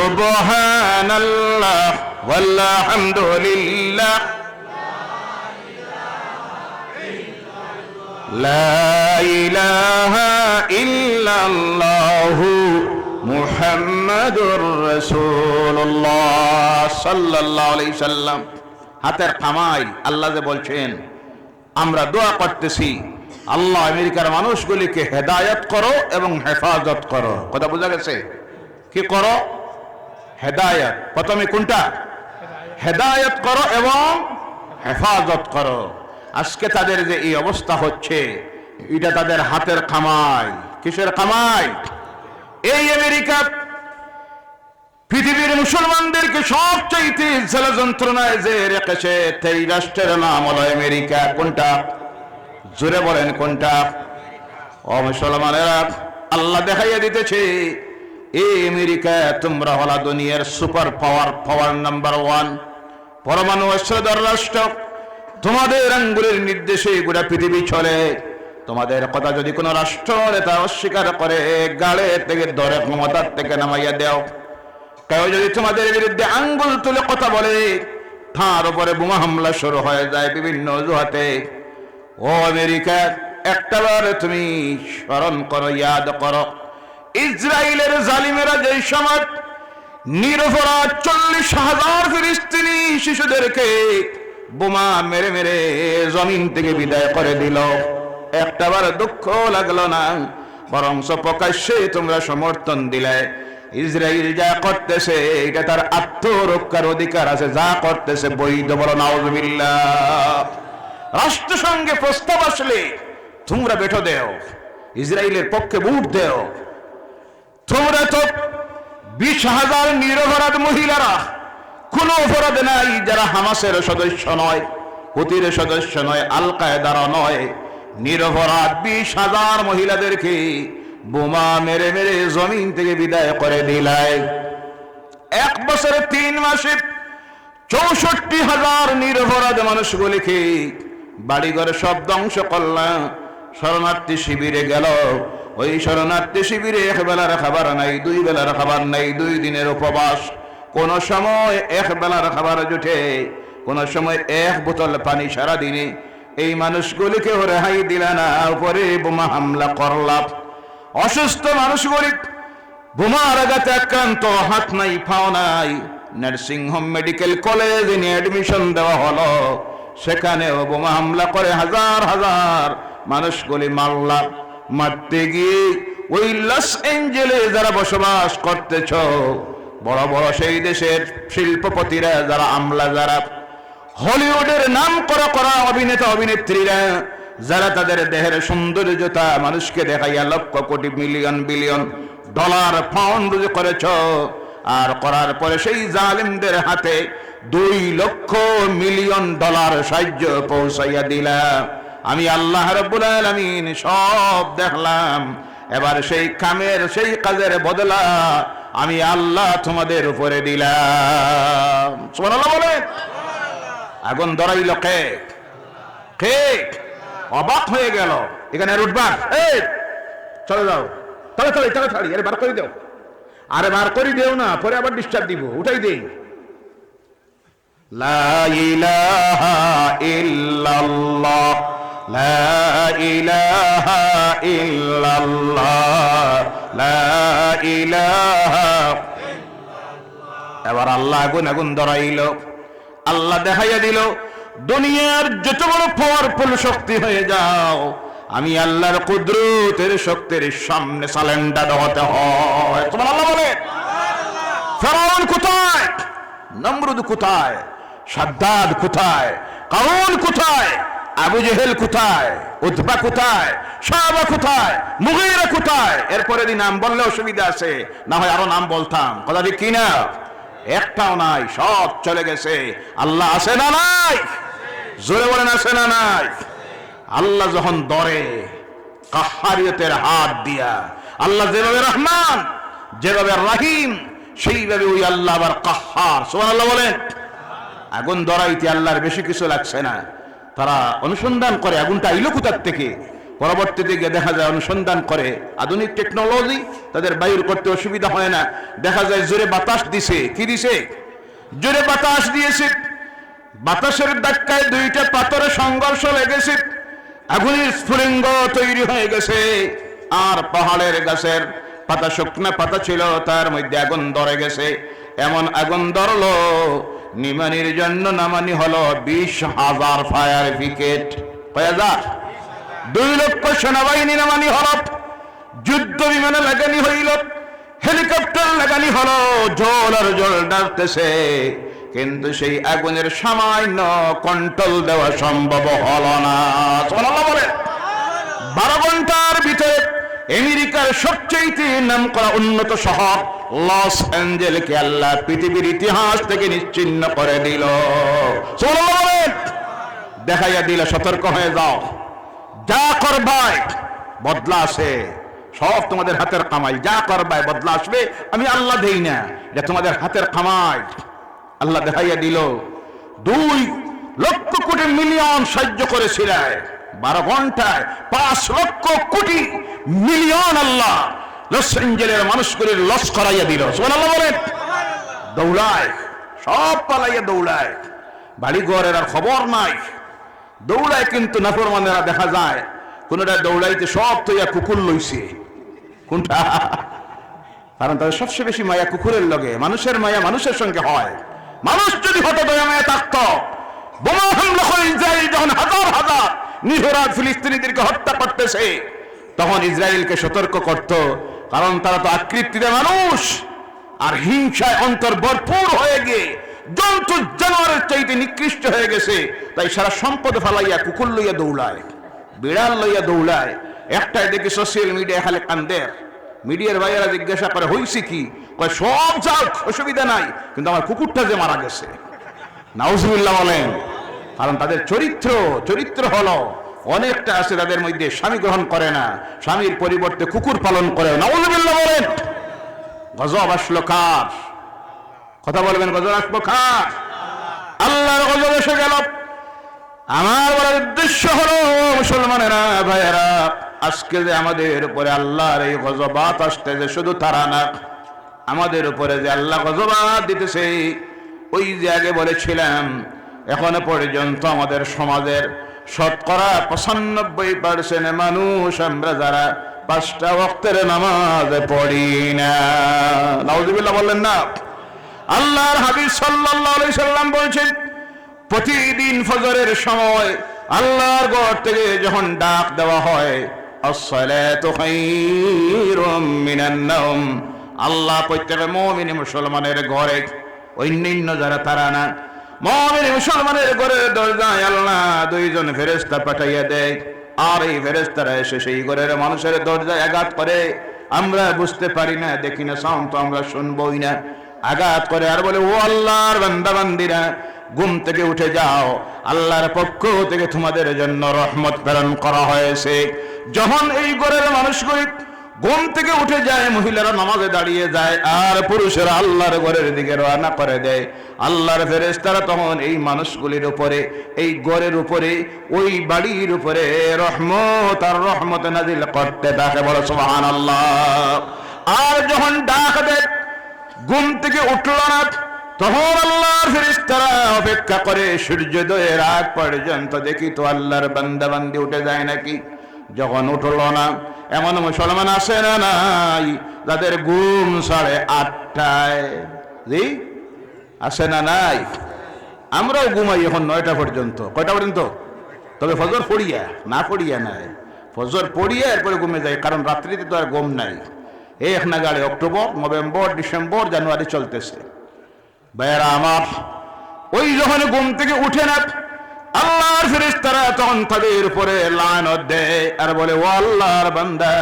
সুবহানাল্লাহ, ওয়ালহামদুলিল্লাহ। লা ইলাহা ইল্লাল্লাহু মুহাম্মাদুর রাসূলুল্লাহ সাল্লাল্লাহু আলাইহি সাল্লাম। হাতের কামাই আল্লাহ যে বলছেন, আমরা দোয়া করতেছি, আল্লাহ আমেরিকার মানুষগুলিকে হেদায়ত করো এবং হেফাজত করো। কথা বোঝা গেছে? কি করো? হেদায়ত। প্রথমে কোনটা? হেদায়ত করো এবং হেফাজত করো। আজকে তাদের যে এই অবস্থা হচ্ছে, এটা তাদের হাতের কামাই। কিসের কামাই? এই আমেরিকা পৃথিবীর মুসলমানদেরকে সবচাইতে জেলা যন্ত্রণায় যে রেখেছে সেই রাষ্ট্রের নাম হলো আমেরিকা। কোনটা? জোরে বলেন কোনটা? ও মুসলমানেরা, আল্লাহ দেখাইয়া দিতেছে। এই আমেরিকা তোমরা হলা দুনিয়ার super power power number one. পরমাণু অস্ত্রধর রাষ্ট্র তোমাদের আঙ্গুলের নির্দেশে গোটা পৃথিবী চলে। তোমাদের কথা যদি কোনো রাষ্ট্র নেতা অস্বীকার করে গাড়ে থেকে ধরে ক্ষমতার থেকে নামাইয়া দেও। কেউ যদি তোমাদের বিরুদ্ধে আঙ্গুল তুলে কথা বলে, তার উপরে বোমা হামলা শুরু হয়ে যায় বিভিন্ন অজুহাতে। ও আমেরিকা, একটাবার তুমি স্মরণ করো, ইয়াদ করো। ইসরায়েলের জালিমেরা যেই সময় নিরপরাধ চল্লিশ হাজার ফিলিস্তিনি শিশুদেরকে বোমা মেরে মেরে জমিন থেকে বিদায় করে দিল। একটাবার দুঃখ লাগল না বরং প্রকাশ্যে তোমরা সমর্থন দিলে। ইসরায়েল যা করতেছে, এটা তার আত্মরক্ষার অধিকার আছে, যা করতেছে বৈধ বলো, নাউজুবিল্লাহ। রাষ্ট্রসংঘে প্রস্তাব আসলে তোমরা বেঠো দেও ইসরায়েলের পক্ষে বুট দেও। তোমরা তো বিশ হাজার নিরপরাধ মহিলারা, কোনো অপরাধ নাই যারা হামাসের সদস্য নয়, হুতির সদস্য নয় আল কায়দারা নয়। নিরপরাধ বিশ হাজার মহিলাদেরকে বোমা মেরে মেরে জমিন থেকে বিদায় করে দিলায় এক বছরে তিন মাসে চৌষট্টি হাজার নিরপরাধ মানুষগুলিকে বাড়িঘরে সব ধ্বংস করলাম, শরণার্থী শিবিরে গেল। ওই শরণার্থী শিবিরে এক বেলার খাবার নাই, দুই বেলার খাবার নাই, দুই দিনের উপবাস। কোন সময় এক বেলার খাবার জুটে, কোন সময় এক বোতল পানি সারা দিনে। এই মানুষগুলিকে রেহাই দিল না, উপরে বোমা হামলা করলাম অসুস্থ মানুষগুলি বোমার আঘাতে আক্রান্ত, হাত নাই, পাও নাই। নার্সিং হোম মেডিকেল কলেজ নিয়ে অ্যাডমিশন দেওয়া হলো। সেখানেও বোমা হামলা করে হাজার হাজার মানুষগুলি মারলা। মারতে গিয়ে ওই লস এঞ্জেলে যারা বসবাস করতেছ, বড় বড় সেই দেশের শিল্পপতিরা, যারা আমলা, যারা হলিউডের নাম করা করা অভিনেতা, অভিনেত্রীরা, যারা তাদের দেহের সৌন্দর্যতা মানুষকে দেখাইয়া lakh crore million, billion dollar found করেছ, আর করার পরে সেই জালিমদের হাতে দুই লক্ষ মিলিয়ন ডলার সাহায্য পৌঁছাইয়া দিলা। আমি আল্লাহ রব্বুল আলামিন সব দেখলাম। এবার সেই কামের, সেই কাজের বদলা আমি আল্লাহ তোমাদের উপরে দিলাম। বলে আগুন ধরাইল কে? কে? অবাক হয়ে গেল। এখানে উঠবার? এই, চলে যাও। তাড়াতাড়ি তাড়াতাড়ি আরে বার করে দাও। আরে বার করে দেও না, পরে আবার ডিস্টার্ব দিব, উঠাই দেই। লা ইলাহা ইল্লাল্লাহ। লা ইলাহা ইল্লাল্লাহ, লা ইলাহা এবার আল্লাহ আগুন আগুন ধরাইল, আল্লাহ দেখাইয়া দিল, দুনিয়ার যত বড় পাওয়ারফুল শক্তি হয়ে যাও, আমি আল্লাহর কুদরতের শক্তির সামনে সালেন্ডার হতে হয়। তোমার আল্লাহ বলে। ফেরাউন কোথায়? নমরুদ কোথায়? সাদ্দাদ কোথায়? কারণ কোথায়? আবু জেহেল কোথায়? উদ্বা কোথায়? সাহাবা কোথায়? মুগিরা কোথায়? এরপরে নাম বললে অসুবিধা আছে, না হয় আরও নাম বলতাম। কথা ঠিক কিনা? একটাও নাই, সব চলে গেছে। আল্লাহ আছে না নাই? জোরে বলেন, আছে না নাই? আল্লাহ যখন দরে, কাহারিয়তের হাত দিয়া, আল্লাহ যেভাবে রহমান, যেভাবে রাহিম, সেইভাবে ওই আল্লাহ আবার কাহার। সোমান আল্লাহ বলেন। আগুন ধরাইতে আল্লাহর বেশি কিছু লাগছে না। তারা অনুসন্ধান করে আগুনটা আইলো কোথার থেকে? পরবর্তীতে গিয়ে দেখা যায় অনুসন্ধান করে আধুনিক টেকনোলজি তাদের বায়ুর করতে অসুবিধা হয় না। দেখা যায় জোরে বাতাস দিছে। কি দিছে? জোরে বাতাস দিয়েছে। বাতাসের ধাক্কায় দুইটা পাথরে সংঘর্ষ লেগেছে। আগুনের স্ফুলিঙ্গ তৈরি হয়ে গেছে। আর পাহাড়ের গাছের পাতা শুকনা পাতা ছিল, তার মধ্যে আগুন ধরে গেছে। এমন আগুন ধরলো নিমানির জন্য নামানি হলো বিশ হাজার ফায়ার ব্রিগেড। হাজার? দুই লক্ষ সেনাবাহিনী নামানি হল। যুদ্ধ বিমানে লাগানি হইল। হেলিকপ্টার লাগানি হলো। জল আর জল ডাকতেছে। কিন্তু সেই আগুনের সামান্য কন্ট্রোল দেওয়া সম্ভব হলো না। বলে বারো ঘণ্টার ভিতরে আমেরিকার সবচেয়ে নাম করা উন্নত শহর লস অ্যাঞ্জেলকে আল্লাহ পৃথিবীর ইতিহাস থেকে নিশ্চিন্ন করে দিল। দেখাইয়া দিল, সতর্ক হয়ে যাও। যা করবাই, বদলা আসে। সব তোমাদের হাতের কামাই। যা করবাই, বদলা আসবে। আমি আল্লাহ দেই না, এটা তোমাদের হাতের কামাই। আল্লাহ দেখাইয়া দিল, দুই লক্ষ কোটি মিলিয়ন সাহায্য করেছিল বারো ঘন্টায় পাঁচ লক্ষ কোটি মিলিয়ন আল্লাহ লস এঞ্জেলের মানুষগুলির লস করাইয়া দিল। বলেন। দৌড়ায় সব পালাইয়া দৌড়ায় বাড়ি ঘরের আর খবর নাই। দৌড়ায় কিন্তু নাফরমানেরা দেখা যায় কোনটা দৌড়াইতে সব তৈয়া কুকুর লইছে। কোনটা? কারণ তাদের সবচেয়ে বেশি মায়া কুকুরের লগে, মানুষের মায়া মানুষের সঙ্গে হয়। মানুষ যদি হতো দয়া মায়া থাকত, বোমা হামলা করে ইসরায়েল যখন হাজার হাজার নিহরাজ ফিলিস্তিনিদেরকে হত্যা করতেছে, তখন ইসরায়েলকে সতর্ক করত কারণ তারা তো আকৃতিতে মানুষ। আর হিংসায় অন্তর ভরপুর হয়ে গিয়ে জন্তু জানোয়ারের চাইতে নিকৃষ্ট হয়ে গেছে। তাই সারা সম্পদ ফালাইয়া, কুকুর লইয়া দৌড়ায়, বিড়াল লইয়া দৌড়ায়। একটাই দেখি সোশ্যাল মিডিয়ায় খালি কান্দের। মিডিয়ার ভাইয়েরা জিজ্ঞাসা করে, হইছে কি? কয়, সব যাক, অসুবিধা নাই। কিন্তু আমার কুকুরটা যে মারা গেছে। নাউজুবিল্লাহ বলেন, কারণ তাদের চরিত্র চরিত্র হলো অনেকটা আছে তাদের মধ্যে স্বামী গ্রহণ করে না, স্বামীর পরিবর্তে কুকুর পালন করে বলেন, গজব আসলো কার? কথা বলবেন, গজব আসলো কার? আল্লাহর গজব এসে গেল। আমার বলার উদ্দেশ্য হলো মুসলমানেরা, ভাইয়েরা, আজকে যে আমাদের উপরে আল্লাহর এই গজবাত আসতে যে শুধু তারা না, আমাদের উপরে যে আল্লাহ গজবাত দিতেছে, ওই যে আগে বলেছিলাম, এখনও পর্যন্ত আমাদের সমাজের শতকরা পঁচানব্বই পার্সেন্ট মানুষ আমরা যারা পাঁচটা ওয়াক্তের নামাজ পড়ি না। বললেন না। আল্লাহর হাবিব সাল্লাল্লাহু আলাইহি সাল্লাম বলছেন, প্রতিদিন ফজরের সময় আল্লাহর ঘর থেকে যখন ডাক দেওয়া হয় আল্লাহ প্রত্যেক মুমিন মুসলমানের ঘরে অন্যান্য যারা তারা না মুমিন মুসলমানের ঘরের দরজায় আল্লাহ দুইজন ফেরেশতা পাঠাইয়া দেয়। আর এই ফেরেশতারা এসে সেই ঘরের মানুষের দরজায় আঘাত করে। আমরা বুঝতে পারি না, দেখি না সাউন্ড তো আমরা শুনবই না। আঘাত করে আর বলে, ও আল্লাহর বান্দা, বান্দিরা, ঘুম থেকে উঠে যাও। আল্লাহর পক্ষ থেকে তোমাদের জন্য রহমত প্রেরণ করা হয়েছে। যখন এই ঘরের মানুষগুলি ঘুম থেকে উঠে যায়, মহিলারা নামাজে দাঁড়িয়ে যায়, আর পুরুষেরা আল্লাহর ঘরের দিকে রওনা করে দেয়। আল্লাহর ফেরেশতারা তখন এই মানুষগুলির উপরে, এই ঘরের উপরে, ওই বাড়ির উপরে রহমত আর রহমত নাজিল করতে থাকে। বড় আল্লাহ আর যখন ডাক দেয়, ঘুম থেকে উঠল না, তখন আল্লাহর ফেরেশতারা অপেক্ষা করে, সূর্যোদয়ের আগ পর্যন্ত দেখি তো আল্লাহর বান্দা বান্দি উঠে যায় নাকি? যখন উঠল না এমন মুসলমান আছে না নাই, যাদের ঘুম সাড়ে আটটায়। জি? আছে না নাই? আমরাও ঘুমাই এখন নয়টা পর্যন্ত। কয়টা পর্যন্ত? তবে ফজর পড়িয়া, না পড়িয়া নাই। ফজর পড়িয়া এরপরে ঘুমে যায় কারণ রাত্রিতে তো আর ঘুম নাই। এই এক নাগাড়ে অক্টোবর, নভেম্বর, ডিসেম্বর, জানুয়ারি চলতেছে। ভাইয়েরা আমার, ওই যখন ঘুম থেকে উঠে না আল্লাহর ফেরেশতারা তখন তাদের উপরে লানত দেয় আর বলে, ও আল্লাহর বান্দা,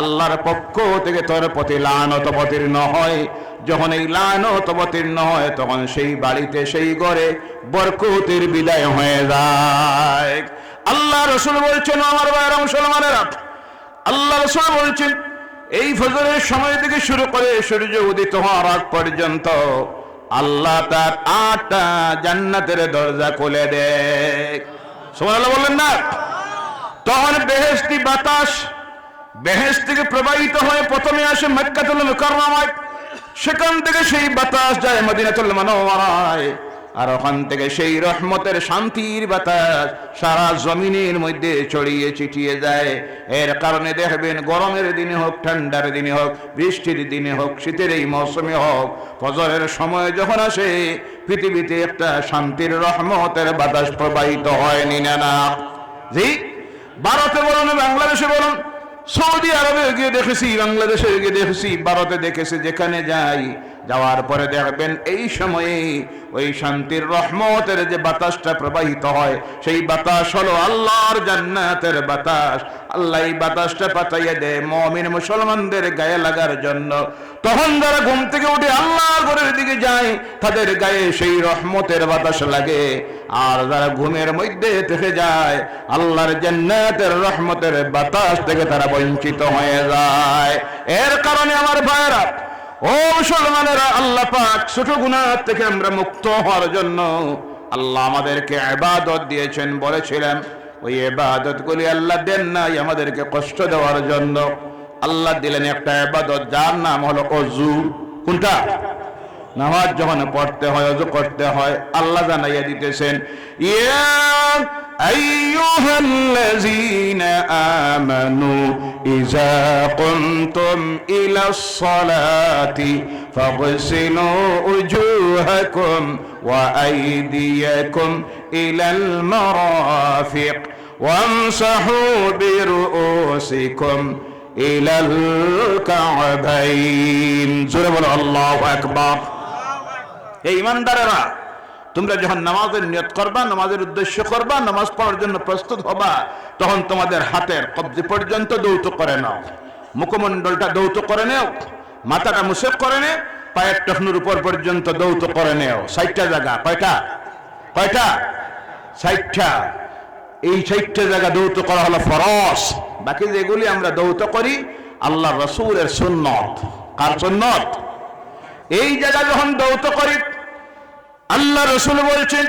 আল্লাহর পক্ষ থেকে তোর প্রতি লানত অবতীর্ণ হয়। যখন এই লানত অবতীর্ণ হয়, তখন সেই বাড়িতে, সেই ঘরে বরকতের বিদায় হয়ে যায়। আল্লাহ রসুল বলছেন, আমার ভাইয়েরা মুসলমানেরা আল্লাহ রসুল বলছেন, এই ফজরের সময় থেকে শুরু করে সূর্য উদিত হওয়ার আগ পর্যন্ত আল্লাহ তার আটটা জান্নাতের দরজা খুলে দেয় সোমাল বললেন না? তখন বেহেস্তি বাতাস বেহেস থেকে প্রবাহিত হয়ে প্রথমে আসে মক্কাতুল মুকাররমায়। সেখান থেকে সেই বাতাস যায় মদিনাতুল মানওয়ারায়। আর ওখান থেকে সেই রহমতের শান্তির বাতাস সারা জমিনের মধ্যে ছড়িয়ে ছিটিয়ে যায়। এর কারণে দেখবেন গরমের দিনে হোক, ঠান্ডার দিনে হোক, বৃষ্টির দিনে হোক, শীতের এই মৌসুমে হোক, ফজরের সময় যখন আসে, পৃথিবীতে একটা শান্তির রহমতের বাতাস প্রবাহিত হয়নি না না। জি? ভারতে বলুন, বাংলাদেশে বলুন, সৌদি আরবে গিয়ে দেখেছি, বাংলাদেশে গিয়ে দেখেছি, ভারতে দেখেছি, যেখানে যাই যাওয়ার পরে দেখবেন এই সময়ে ওই শান্তির রহমতের যে বাতাসটা প্রবাহিত হয়, সেই বাতাস হলো আল্লাহর জান্নাতের বাতাস। আল্লাহ এই বাতাসটা পাঠাইয়া দেয় মমিন মুসলমানদের গায়ে লাগার জন্য। তখন যারা ঘুম থেকে উঠে আল্লাহর ঘরের দিকে যায়, তাদের গায়ে সেই রহমতের বাতাস লাগে। আর যারা ঘুমের মধ্যে থেকে যায়, আল্লাহর জান্নাতের রহমতের বাতাস থেকে তারা বঞ্চিত হয়ে যায়। এর কারণে আমার ভাইরা ও মুসলমানেরা, আল্লাহ পাক ছোট গুনাহ থেকে আমরা মুক্ত হওয়ার জন্য আল্লাহ আমাদেরকে ইবাদত দিয়েছেন, বলেছিলেন, ওই ইবাদত গুলি আল্লাহ দেন নাই, আমাদেরকে কষ্ট দেওয়ার জন্য। আল্লাহ দিলেন একটা ইবাদত, যার নাম হলো অজু। কোনটা? নামাজ যখন পড়তে হয় অজু করতে হয় আল্লাহ জানাইয়া দিতেছেন ইয়া আইয়ুহাল্লাযীনা আমানু ইযা কুনতুম ইলাস সালাতি ফাগসিলু উজুহাকুম ওয়া আইদিয়াকুম ইলাল মারাফিক وامسحوا برؤوسكم إلى الكعبين জোরে বলো আল্লাহু এই ইমানদারেরা, তোমরা যখন নামাজের নিয়ত করবা, নামাজের উদ্দেশ্য করবা, নামাজ পড়ার জন্য প্রস্তুত হবা, তখন তোমাদের হাতের কবজি পর্যন্ত দৌত করে নাও। মুখমণ্ডলটা দৌত করে নেও, মাথাটা মুসেক করে নে পায়ের টখনুর উপর পর্যন্ত দৌত করে নেও। ষাটটা জায়গা, কয়টা? কয়টা? ষাটটা। এই ষাটটা জায়গা দৌত করা হলো ফরস বাকি যেগুলি আমরা দৌত করি আল্লাহ রসুলের সুন্নত। কার সুন্নত? এই জায়গা যখন দৌত করি আল্লাহ রসুল বলছেন,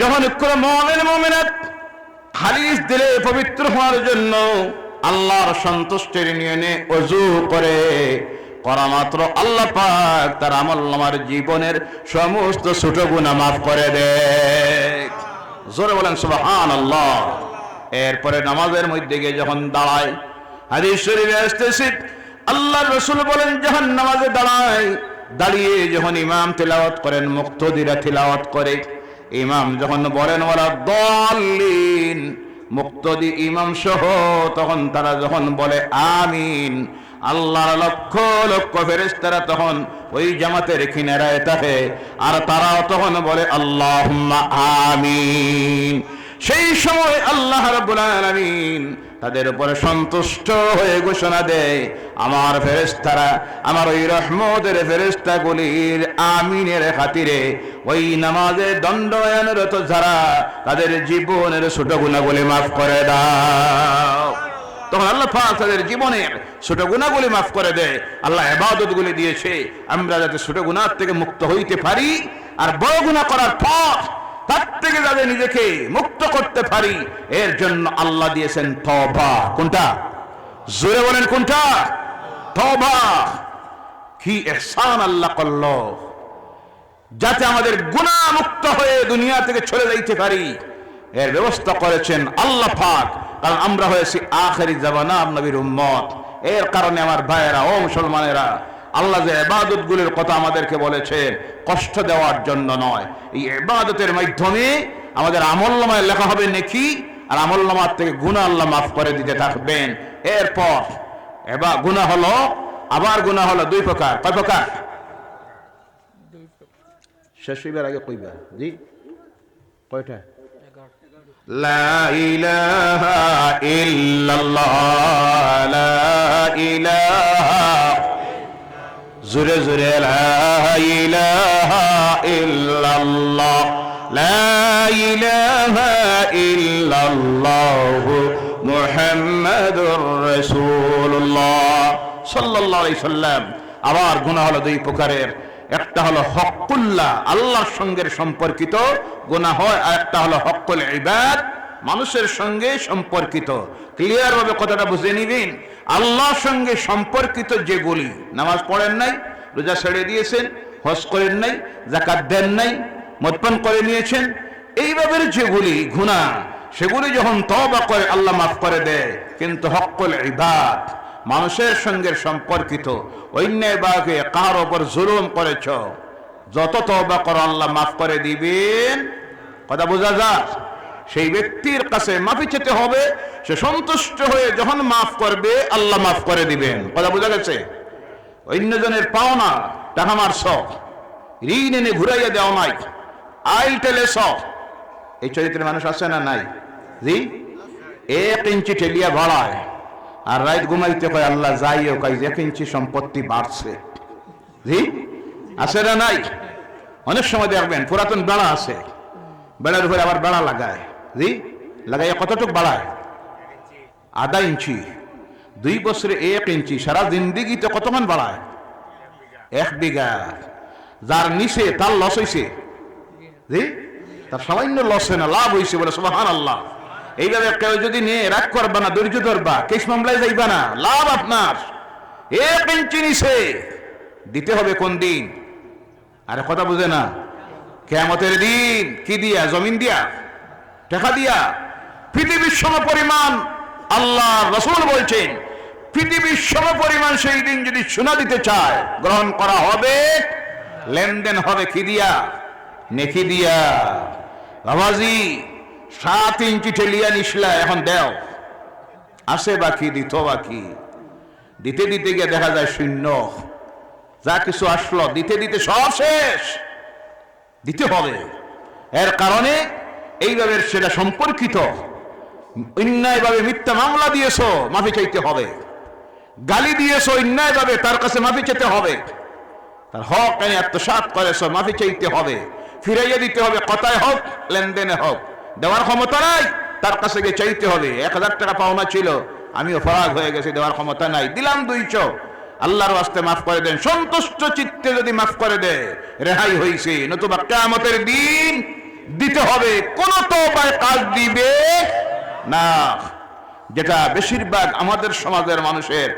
যখন মমিন মমিনাত খালিস দিলে পবিত্র হওয়ার জন্য আল্লাহর সন্তুষ্টির নিয়নে অজু করে, করা মাত্র আল্লাহ পাক তার আমল নামার জীবনের সমস্ত ছোট গুণা মাফ করে দেয় জোরে বলেন সুবহান আল্লাহ এরপরে নামাজের মধ্যে গিয়ে যখন দাঁড়ায়, হাদিস শরীফে আসতেছি আল্লাহ রসুল বলেন, যখন নামাজে দাঁড়ায় দাঁড়িয়ে যখন ইমাম তেলাওয়াত করেন, মুক্তদিরা তেলাওয়াত করে, ইমাম যখন বলেন ওরা দলিন মুক্তদি ইমাম সহ, তখন তারা যখন বলে, আমিন আল্লাহর লক্ষ লক্ষ ফেরেশতারা তখন ওই জামাতের কিনারায় থাকে, আর তারাও তখন বলে আল্লাহ আমিন সেই সময় আল্লাহ রাব্বুল আলামিন তাদের উপরে সন্তুষ্ট হয়ে ঘোষণা দেয়, আমার ফেরেশতারা, আমার ওই রহমতের ফেরেশতাগুলির আমিনের খাতিরে ওই নামাজে দণ্ডায়নরত যারা তাদের জীবনের ছোট গুণাগুলি মাফ করে দাও। তখন আল্লাহ পাক তাদের জীবনের ছোট গুণাগুলি মাফ করে দেয়। আল্লাহ এবাদত গুলি দিয়েছে, আমরা যাতে ছোট গুণার থেকে মুক্ত হইতে পারি, আর বড় গুণা করার পর তার থেকে যাতে নিজেকে মুক্ত করতে পারি, এর জন্য আল্লাহ দিয়েছেন তবা কোনটা? জোরে বলেন কোনটা? তবা কি এহসান আল্লাহ করল। যাতে আমাদের গুণা মুক্ত হয়ে দুনিয়া থেকে চলে যাইতে পারি, এর ব্যবস্থা করেছেন আল্লাহ পাক। কারণ আমরা হয়েছি আখেরি জামানা নবীর উম্মত। এর কারণে আমার ভাইয়েরা, ও মুসলমানেরা আল্লাহ যে এবাদত গুলির কথা আমাদেরকে বলেছে কষ্ট দেওয়ার জন্য নয় এই এবাদতের মাধ্যমে আমাদের আমল্লামায় লেখা হবে নেকি আর আমল্লামার থেকে গুণা আল্লাহ মাফ করে দিতে থাকবেন এরপর এবার গুণা হলো আবার গুণা হলো দুই প্রকার কয় প্রকার শেষ হইবার আগে কইবা জি কয়টা لا إله إلا الله لا إله জোরে জোরে মুহাম্মাদুর রাসূলুল্লাহ। সাল্লাল্লাহু আলাইহি সাল্লাম, আবার গুনাহ হলো দুই প্রকারের। একটা হলো হকুল্লাহ আল্লাহর সঙ্গে সম্পর্কিত গুনাহ হয়, আর একটা হলো হকুল ইবাদ, মানুষের সঙ্গে সম্পর্কিত। ক্লিয়ার ভাবে কথাটা বুঝে নিবেন? আল্লাহর সঙ্গে সম্পর্কিত যেগুলি নামাজ পড়েন নাই, রোজা ছেড়ে দিয়েছেন, হজ করেন নাই জাকাত দেন নাই, মদপান করে নিয়েছেন এইভাবে যেগুলি গুণা সেগুলি যখন তবা করে, আল্লাহ মাফ করে দেয়। কিন্তু হকল ইবাদ, মানুষের সঙ্গে সম্পর্কিত অন্যায় বাগে কার ওপর জুলুম করেছ, যত তবা করো, আল্লাহ মাফ করে দিবেন। কথা বোঝা যায়? সেই ব্যক্তির কাছে মাফি চেতে হবে সে সন্তুষ্ট হয়ে যখন মাফ করবে, আল্লাহ মাফ করে দিবেন। কথা বোঝা গেছে? অন্যজনের পাওনা, টাকা মারছ, ঋণ এনে ঘুরাইয়া দেওয়া নাই, আইল টেলে সব এই চরিত্রের মানুষ আছে না নাই? জি? এক ইঞ্চি ঠেলিয়া বাড়ায় আর রাইত ঘুমাইতে কয়, আল্লাহ যাই যাইও, কয় এক ইঞ্চি সম্পত্তি বাড়ছে। জি? আছে না নাই? অনেক সময় দেখবেন, পুরাতন বেড়া আছে। বেড়ার উপরে আবার বেড়া লাগায়। জি? লাগাইয়া কতটুক বাড়ায়? আধা ইঞ্চি, দুই বছরে এক ইঞ্চি, সারা জিন্দিগিতে কতক্ষণ বাড়ায়? এক বিঘা। যার নিচে তার লস হয়েছে তার সামান্য লস হয় না, লাভ হয়েছে বলে সুবাহান আল্লাহ এইভাবে কেউ যদি নিয়ে রাগ করবা না, ধৈর্য ধরবা, কেস মামলায় যাইবা না, লাভ আপনার। এক ইঞ্চি নিচে, দিতে হবে কোন দিন? আরে কথা বুঝে না। কেমতের দিন কি দিয়া? জমিন দিয়া? টাকা দিয়া? পৃথিবীর সম পরিমাণ আল্লাহ রসুল বলছেন, পৃথিবীর সম পরিমাণ সেই দিন যদি সোনা দিতে চায়, গ্রহণ করা হবে, লেনদেন হবে কি দিয়া? নেকি দিয়া। বাবাজি, সাত ইঞ্চি ঠেলিয়া নিসলা এখন দেও। আসে বাকি, দিত বাকি। দিতে দিতে গিয়ে দেখা যায় শূন্য। যা কিছু আসলো, দিতে দিতে সব শেষ। দিতে হবে। এর কারণে এইভাবে সেটা সম্পর্কিত অন্যায়ভাবে মিথ্যা মামলা দিয়েছ, মাফি চাইতে হবে। গালি দিয়েছ, অন্যায়ভাবে তার কাছে মাফি চাইতে হবে। তার হক আমি আত্মসাত করেছ, মাফি চাইতে হবে। ফিরাইয়া দিতে হবে, কথায় হোক, লেনদেনে হোক। দেওয়ার ক্ষমতা নাই, তার কাছে গিয়ে চাইতে হবে। এক হাজার টাকা পাওনা ছিল, আমিও ফরাগ হয়ে গেছি, দেওয়ার ক্ষমতা নাই। দিলাম দুইশো আল্লাহর আস্তে মাফ করে দেন। সন্তুষ্ট চিত্তে যদি মাফ করে দেয়, রেহাই হয়েছে নতুবা কেমতের দিন দিতে হবে। কোন তো কাজ দিবে না, যেটা বেশিরভাগ আমাদের সমাজের মানুষের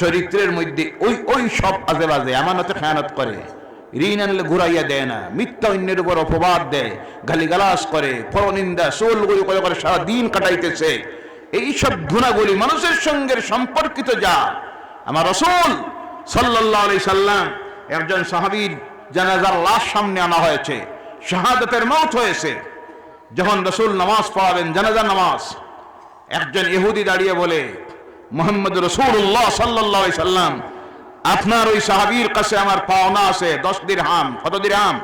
চরিত্রের মধ্যে ওই ওই সব আজে বাজে, আমানতে খেয়ানত করে। ঋণ আনলে ঘুরাইয়া দেয় না, মিথ্যা অন্যের উপর অপবাদ দেয় গালিগালাস করে, পরনিন্দা সোল গলি করে করে সারা দিন কাটাইতেছে। এইসব গুণাগুলি মানুষের সঙ্গে সম্পর্কিত যা। আমার রসুল সাল্লাহ আলি সাল্লাম একজন সাহাবীর জানাজার লাশ সামনে আনা হয়েছে, শাহাদতের মত হয়েছে। যখন রসুল নামাজ পড়াবেন, জানাজার নামাজ একজন ইহুদি দাঁড়িয়ে বলে, মোহাম্মদ রসুল্লাহ সাল্লাহ সাল্লাম, আপনার ওই সাহাবীর কাছে আমার পাওনা আছে দশ দিন হাম কত দিন হাম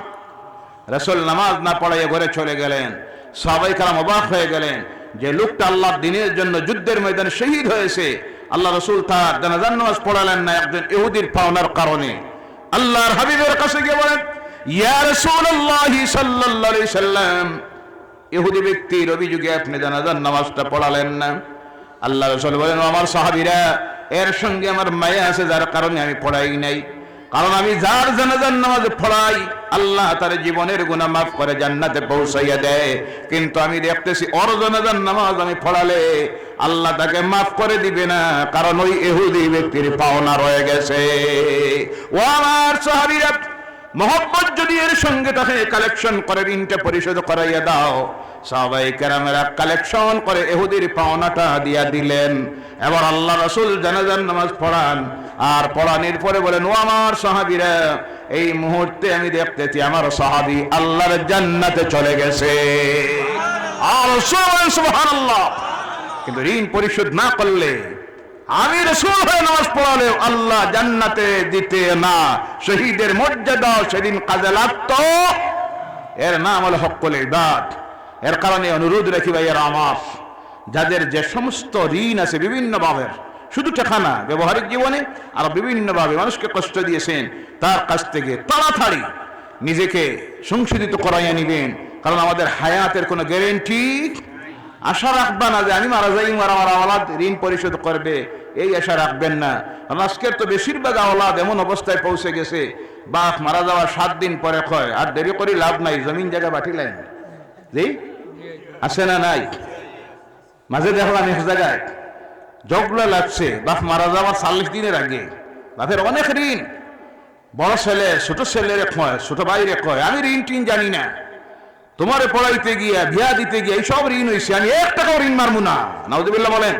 রসুল নামাজ না পড়াইয়ে ঘরে চলে গেলেন। সবাই কালাম অবাক হয়ে গেলেন যে লোকটা আল্লাহ দিনের জন্য যুদ্ধের ময়দানে শহীদ হয়েছে। আল্লাহ রসুল তার জানাজান নামাজ পড়ালেন না একজন ইহুদির পাওনার কারণে। আল্লাহর হাবিবের কাছে গিয়ে বলেন, ইয়া সাল্লাল্লাহু আলাইহি সাল্লাম ইহুদি ব্যক্তির অভিযোগে আপনি জানাজান নামাজটা পড়ালেন না। আল্লাহ রসুল বলেন আমার সাহাবীরা, এর সঙ্গে আমার মায়া আছে, যার কারণে আমি পড়াই নাই। কারণ আমি যার জানাজান নামাজ পড়াই, আল্লাহ তার জীবনের গুণা মাফ করে জান্নাতে পৌঁছাইয়া দেয়। কিন্তু আমি দেখতেছি, ওর জানাজান নামাজ আমি পড়ালে আল্লাহ তাকে মাফ করে দিবে না, কারণ ওই এহুদি ব্যক্তির পাওনা রয়ে গেছে। ও আমার সাহাবীরা, মোহব্বত যদি এর সঙ্গে তাকে কালেকশন করে, ঋণটা পরিশোধ করাইয়া দাও সবাই কেরামেরা কালেকশন করে এহুদির পাওনাটা দিয়া দিলেন। এবার আল্লাহ রসুল জানাজান নামাজ পড়ান, আর পড়ানির পরে বলেন, ও আমার সাহাবিরা, এই মুহূর্তে আমি দেখতেছি আমার সাহাবি আল্লাহর জান্নাতে চলে গেছে। আর সুবহানাল্লাহ। কিন্তু ঋণ পরিশোধ না করলে, আমি রসুল হয়ে নামাজ পড়ালে আল্লাহ জান্নাতে দিতে না। শহীদের মর্যাদা সেদিন কাজে লাগত। এর নাম হলো হকল ইবাদ। এর কারণে অনুরোধ রাখি ভাই এর আমার, যাদের যে সমস্ত ঋণ আছে বিভিন্ন ভাবের, শুধু টাকা না ব্যবহারিক জীবনে, আর বিভিন্ন ভাবে মানুষকে কষ্ট দিয়েছেন, তার কাছ থেকে তাড়াতাড়ি নিজেকে সংশোধিত করাইয়া নিবেন। কারণ আমাদের হায়াতের কোনো গ্যারেন্টি আশা রাখবা না যে আমি মারা যাই আমার আমার আওলাদ ঋণ পরিশোধ করবে। এই আশা রাখবেন না। কারণ আজকের তো বেশিরভাগ আওলাদ এমন অবস্থায় পৌঁছে গেছে, বাপ মারা যাওয়ার সাত দিন পরে কয়, আর দেরি করি লাভ নাই, জমিন জায়গা বাটিলেন জি? আছে না নাই? মাঝে দেখলাম এক জায়গায়। জগলা লাগছে। বাপ মারা যাওয়ার চল্লিশ দিনের আগে। বাপের অনেক ঋণ। বড় ছেলে, ছোট ছেলের কয় ছোট ভাইরে কয় আমি ঋণ টিন জানি না। তোমারে পড়াইতে গিয়া, বিয়া দিতে গিয়া এইসব ঋণ হয়েছে আমি এক টাকাও ঋণ মারবো না। নাউজুবিল্লাহ বলেন।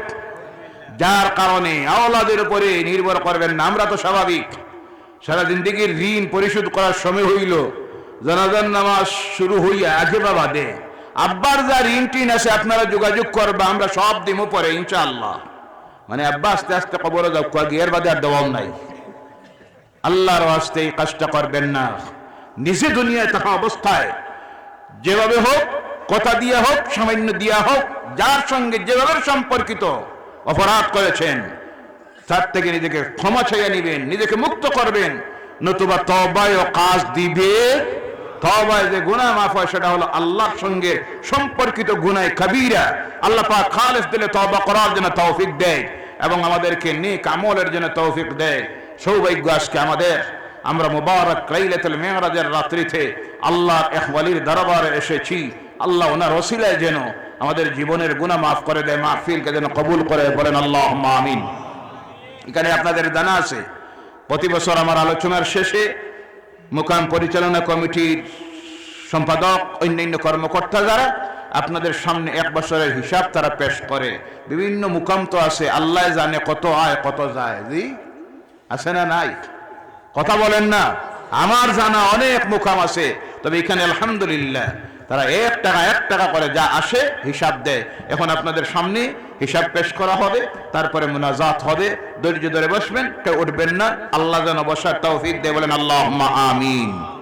যার কারণে আওলাদের উপরে নির্ভর করবেন না। আমরা তো স্বাভাবিক। সারা জিন্দিগির ঋণ পরিশোধ করার সময় হইল। জানাজান নামাজ শুরু হইয়া আগে বাবা দে আব্বার যা ঋণ টিন আছে, আপনারা যোগাযোগ করবে, আমরা সব দিব পরে, ইনশাআল্লাহ। মানে আব্বা আস্তে আস্তে কবর গিয়ার বাদে আর দেওয়াও নাই। আল্লাহর ওয়াস্তে এই কাজটা করবেন না। নিজে দুনিয়ায় থাকা অবস্থায় যেভাবে হোক, কথা দিয়া হোক, সামান্য দিয়া হোক, যার সঙ্গে যেভাবে সম্পর্কিত অপরাধ করেছেন, তার থেকে নিজেকে ক্ষমা চাইয়া নিবেন, নিজেকে মুক্ত করবেন, নতুবা তবায় ও কাজ দিবে তবায় যে গুনাহ মাফ হয়, সেটা হলো আল্লাহর সঙ্গে সম্পর্কিত গুনায় কাবীরা। আল্লাহ পাক খালেস দিলে তওবা করার জন্য তৌফিক দেয় এবং আমাদেরকে নেক আমলের জন্য তৌফিক দেয়। সৌভাগ্য আজকে আমাদের। আমরা মুবারক লাইলাতুল মেরাজের রাত্রিতে আল্লাহর এক ওয়ালির দরবারে এসেছি। আল্লাহ ওনার ওসিলায় যেন আমাদের জীবনের গুনাহ মাফ করে দেয়, মাহফিলকে যেন কবুল করে বলেন আল্লাহ আমিন। এখানে আপনাদের জানা আছে, প্রতি বছর আমার আলোচনার শেষে মোকাম পরিচালনা কমিটির সম্পাদক, অন্যান্য কর্মকর্তা যারা, আপনাদের সামনে এক বছরের হিসাব তারা পেশ করে। বিভিন্ন মুকাম তো আছে, আল্লাহ জানে কত আয়, কত যায়। জি? আছে না নাই? কথা বলেন না। আমার জানা অনেক মুকাম আছে। তবে এখানে আলহামদুলিল্লাহ তারা এক টাকা এক টাকা করে যা আসে হিসাব দেয়। এখন আপনাদের সামনে হিসাব পেশ করা হবে, তারপরে মুনাজাত হবে। ধৈর্য ধরে বসবেন, কেউ উঠবেন না। আল্লাহ যেন বসার তৌফিক দেয় বলেন আল্লাহ আমিন।